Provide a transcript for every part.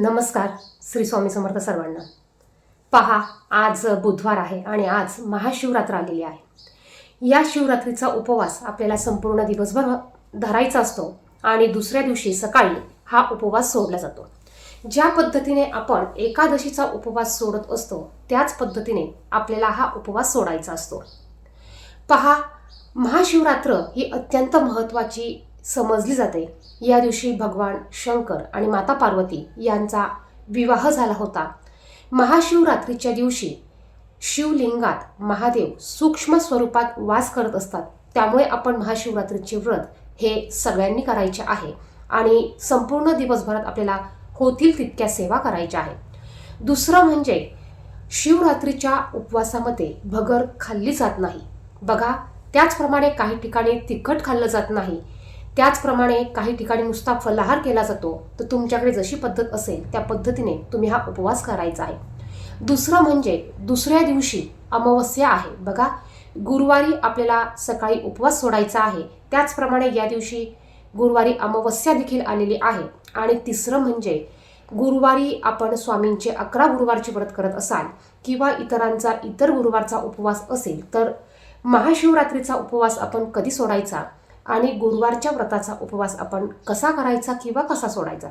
नमस्कार श्री स्वामी समर्थ सर्वांना. पहा आज बुधवार आहे आणि आज महाशिवरात्र आलेली आहे. या शिवरात्रीचा उपवास आपल्याला संपूर्ण दिवसभर धरायचा असतो आणि दुसऱ्या दिवशी सकाळी हा उपवास सोडला जातो. ज्या पद्धतीने आपण एकादशीचा उपवास सोडत असतो त्याच पद्धतीने आपल्याला हा उपवास सोडायचा असतो. पहा महाशिवरात्र ही अत्यंत महत्त्वाची समजली जाते. या दिवशी भगवान शंकर आणि माता पार्वती यांचा विवाह झाला होता. महाशिवरात्रीच्या दिवशी शिवलिंगात महादेव सूक्ष्म स्वरूपात वास करत असतात. त्यामुळे आपण महाशिवरात्रीचे व्रत हे सगळ्यांनी करायचे आहे आणि संपूर्ण दिवसभरात आपल्याला होतील तितक्या सेवा करायच्या आहेत दुसरं म्हणजे शिवरात्रीच्या उपवासामध्ये भगर खाल्ली जात नाही. बघा त्याचप्रमाणे काही ठिकाणी तिखट खाल्लं जात नाही. त्याचप्रमाणे काही ठिकाणी नुसता फलाहार केला जातो तर तुमच्याकडे जशी पद्धत असेल त्या पद्धतीने तुम्ही हा उपवास करायचा आहे. दुसरं म्हणजे दुसऱ्या दिवशी अमावस्या आहे. बघा गुरुवारी आपल्याला सकाळी उपवास सोडायचा आहे. त्याचप्रमाणे या दिवशी गुरुवारी अमावस्या देखील आलेली आहे. आणि तिसरं म्हणजे गुरुवारी आपण स्वामींचे अकरा गुरुवारचे व्रत करत असाल किंवा इतरांचा इतर गुरुवारचा उपवास असेल तर महाशिवरात्रीचा उपवास आपण कधी सोडायचा? आणि गुरुवारच्या व्रताचा उपवास आपण कसा करायचा किंवा कसा सोडायचा?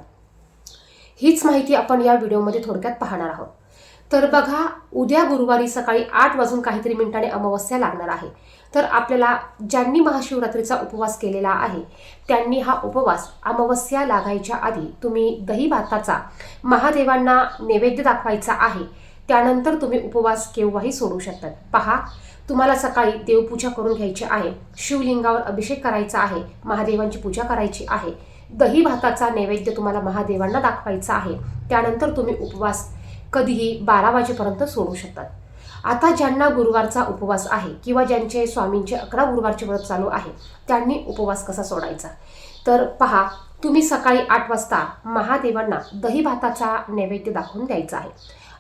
हीच माहिती आपण या व्हिडिओमध्ये थोडक्यात पाहणार आहोत. तर बघा उद्या गुरुवारी सकाळी आठ वाजून काहीतरी मिनिटांनी अमावस्या लागणार आहे. तर आपल्याला ज्यांनी महाशिवरात्रीचा उपवास केलेला आहे त्यांनी हा उपवास अमावस्या लागायच्या आधी तुम्ही दही भाताचा महादेवांना नैवेद्य दाखवायचा आहे त्यानंतर तुम्ही उपवास केव्हाही सोडू शकतात. पहा तुम्हाला सकाळी देवपूजा करून घ्यायची आहे शिवलिंगावर अभिषेक करायचा आहे महादेवांची पूजा करायची आहे दही भाताचा नैवेद्य तुम्हाला महादेवांना दाखवायचा आहे त्यानंतर तुम्ही उपवास कधीही बारा वाजेपर्यंत सोडू शकतात. आता ज्यांना गुरुवारचा उपवास आहे किंवा ज्यांचे स्वामींचे अकरा गुरुवारचे व्रत चालू आहे त्यांनी उपवास कसा सोडायचा? तर पहा तुम्ही सकाळी आठ वाजता महादेवांना दही भाताचा नैवेद्य दाखवून द्यायचा आहे.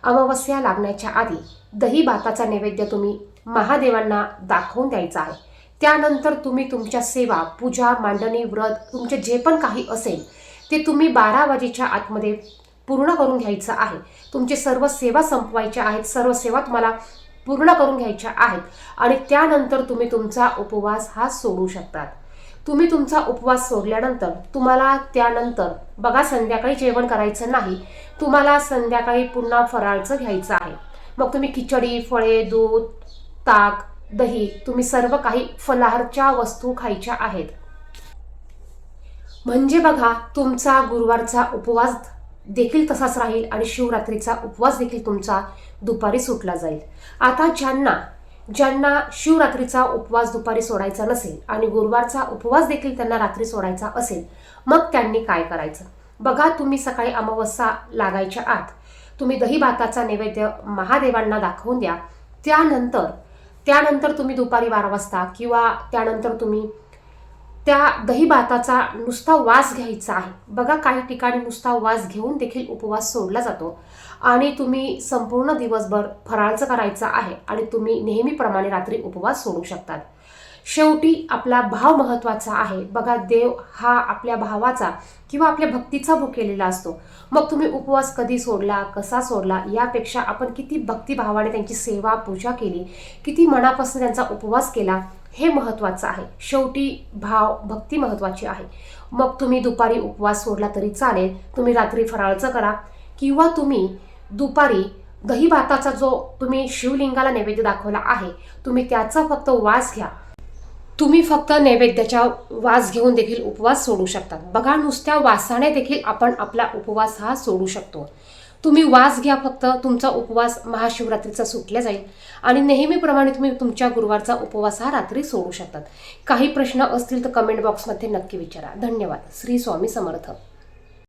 अमावस्या लागण्याच्या आधी दही भाताचा नैवेद्य तुम्ही महादेवांना दाखवून द्यायचा आहे. त्यानंतर तुम्ही तुमच्या सेवा पूजा मांडणी व्रत तुमचे जे पण काही असेल ते तुम्ही बारा वाजेच्या आतमध्ये पूर्ण करून घ्यायचं आहे. तुमचे सर्व सेवा संपवायच्या आहेत सर्व सेवा तुम्हाला पूर्ण करून घ्यायच्या आहेत. आणि त्यानंतर तुम्ही तुमचा उपवास हा सोडू शकतात. तुम्ही तुमचा उपवास सोडल्यानंतर तुम्हाला त्यानंतर बघा संध्याकाळी जेवण करायचं नाही तुम्हाला संध्याकाळी पुन्हा फराळचं घ्यायचं आहे. मग तुम्ही खिचडी फळे दूध ताक दही तुम्ही सर्व काही फलाहारच्या वस्तू खायच्या आहेत. म्हणजे बघा तुमचा गुरुवारचा उपवास देखील तसाच राहील आणि शिवरात्रीचा उपवास देखील तुमचा दुपारी सुटला जाईल. आता ज्यांना ज्यांना शिवरात्रीचा उपवास दुपारी सोडायचा नसेल आणि गुरुवारचा उपवास देखील त्यांना रात्री सोडायचा असेल मग त्यांनी काय करायचं? बघा तुम्ही सकाळी अमावस्या लागायच्या आत तुम्ही दही भाताचा नैवेद्य महादेवांना दाखवून द्या. त्यानंतर त्यानंतर तुम्ही दुपारी बारा वाजता किंवा त्यानंतर तुम्ही त्या दही भाताचा नुसता वास घ्यायचा आहे. बघा काही ठिकाणी नुसता वास घेऊन देखील उपवास सोडला जातो. आणि तुम्ही संपूर्ण दिवसभर फराळचं करायचं आहे आणि तुम्ही नेहमीप्रमाणे रात्री उपवास सोडू शकतात. शेवटी आपला भाव महत्त्वाचा आहे. बघा देव हा आपल्या भावाचा किंवा आपल्या भक्तीचा भुकेलेला असतो. मग तुम्ही उपवास कधी सोडला कसा सोडला यापेक्षा आपण किती भक्तिभावाने त्यांची सेवा पूजा केली किती मनापासून त्यांचा उपवास केला हे महत्त्वाचं आहे. शेवटी भाव भक्ती महत्त्वाची आहे. मग तुम्ही दुपारी उपवास सोडला तरी चालेल. तुम्ही रात्री फराळचं करा. किंवा तुम्ही दुपारी दही भाताचा जो तुम्ही शिवलिंगाला नैवेद्य दाखवला आहे तुम्ही त्याचा फक्त वास घ्या. तुम्ही फक्त नैवेद्याच्या वास घेऊन देखील उपवास सोडू शकतात बघा नुसत्या वासाने देखील आपण आपला उपवास हा सोडू शकतो. तुम्ही वास घ्या फक्त तुमचा उपवास महाशिवरात्रीचा सुटला जाईल. आणि नेहमीप्रमाणे तुम्ही तुमच्या गुरुवारचा उपवास हा रात्री सोडू शकतात. काही प्रश्न असतील तर कमेंट बॉक्समध्ये नक्की विचारा. धन्यवाद. श्री स्वामी समर्थ.